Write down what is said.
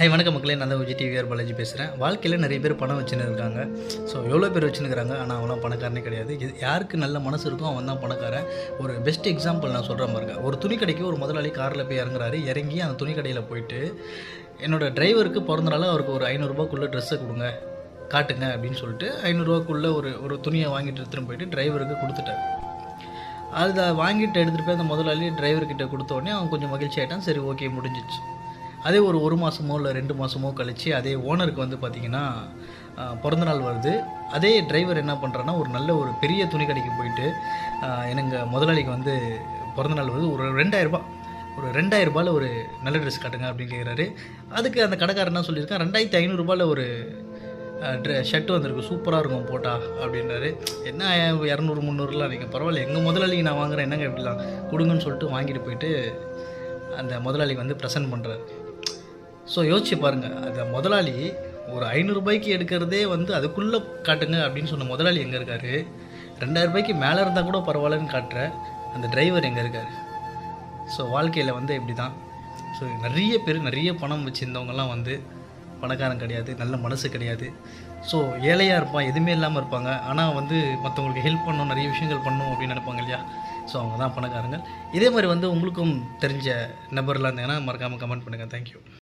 High வணக்க மக்களே. நான் தான் விஜய் டிவிஆர் பாலாஜி பேசுகிறேன் வாழ்க்கையில் நிறைய பேர் பணம் வச்சுன்னு இருக்காங்க ஸோ எவ்வளோ பேர் வச்சுருக்காங்க ஆனால் அவன்லாம் பணக்காரனே கிடையாது. இது யாருக்கு நல்ல மனசு இருக்கோ அவன் தான் பணக்காரன். ஒரு பெஸ்ட் எக்ஸாம்பிள் நான் சொல்கிற மாதிரி இருக்கேன் ஒரு துணி கடைக்கு ஒரு முதலாளி காரில் போய் இறங்குறாரு. இறங்கி அந்த துணி கடையில் போயிட்டு என்னோடய டிரைவருக்கு பிறந்தனால அவருக்கு ஒரு ஐநூறுரூபாக்குள்ளே ட்ரெஸ்ஸை கொடுங்க காட்டுங்க அப்படின்னு சொல்லிட்டு ஐநூறுரூவாக்குள்ளே ஒரு ஒரு துணியை வாங்கிட்டு எடுத்துகிட்டு போயிட்டு டிரைவருக்கு கொடுத்துட்டார். அதை வாங்கிட்டு எடுத்துகிட்டு போய் அந்த முதலாளி டிரைவர்கிட்ட கொடுத்த உடனே அவன் கொஞ்சம் மகிழ்ச்சி ஆகிட்டான் சரி ஓகே முடிஞ்சிச்சு. அதே ஒரு ஒரு மாதமோ இல்லை ரெண்டு மாதமோ கழித்து அதே ஓனருக்கு வந்து பார்த்திங்கன்னா பிறந்தநாள் வருது. அதே டிரைவர் என்ன பண்ணுறான்னா ஒரு நல்ல ஒரு பெரிய துணி கடைக்கு போயிட்டு எனக்கு முதலாளிக்கு வந்து பிறந்தநாள் வருது. ஒரு ரெண்டாயிரரூபா ஒரு ரெண்டாயிரரூபாயில் ஒரு நல்ல ட்ரெஸ் காட்டுங்க அப்படின்னு கேட்குறாரு அதுக்கு அந்த கடைக்காரர் என்ன சொல்லியிருக்கான் ரெண்டாயிரத்தி ஐநூறுரூபாயில் ஒரு ட்ரெ ஷர்ட் வந்திருக்கு. சூப்பராக இருக்கும் போட்டா அப்படின்றாரு. என்ன இரநூறு முந்நூறுலாம் நீங்கள் பரவாயில்ல. எங்கள் முதலாளிக்கு நான் வாங்குறேன் என்னங்க இப்படிலாம் கொடுங்கன்னு சொல்லிட்டு வாங்கிட்டு போயிட்டு அந்த முதலாளிக்கு வந்து ப்ரெசென்ட் பண்ணுறாரு ஸோ யோசிச்சு பாருங்கள் அந்த முதலாளி ஒரு ஐநூறுரூபாய்க்கு எடுக்கிறதே வந்து அதுக்குள்ளே காட்டுங்க அப்படின்னு சொன்ன முதலாளி எங்கே இருக்காரு? ரெண்டாயிரம் ரூபாய்க்கு மேலே இருந்தால் கூட பரவாயில்லன்னு காட்டுற அந்த டிரைவர் எங்கே இருக்கார்? ஸோ வாழ்க்கையில் வந்து இப்படி தான் ஸோ நிறைய பேர் நிறைய பணம் வச்சுருந்தவங்கலாம் வந்து பணக்காரன் கிடையாது நல்ல மனசு கிடையாது. ஸோ ஏழையாக இருப்பான் எதுவுமே இல்லாமல் இருப்பாங்க. ஆனால் வந்து மற்றவங்களுக்கு ஹெல்ப் பண்ணணும் நிறைய விஷயங்கள் பண்ணணும் அப்படின்னு நினைப்பாங்க இல்லையா? ஸோ அவங்க தான் பணக்காரங்க. இதே மாதிரி வந்து உங்களுக்கும் தெரிஞ்ச நபர்லாம் இருந்தீங்கன்னா மறக்காமல் கமெண்ட் பண்ணுங்கள் தேங்க்யூ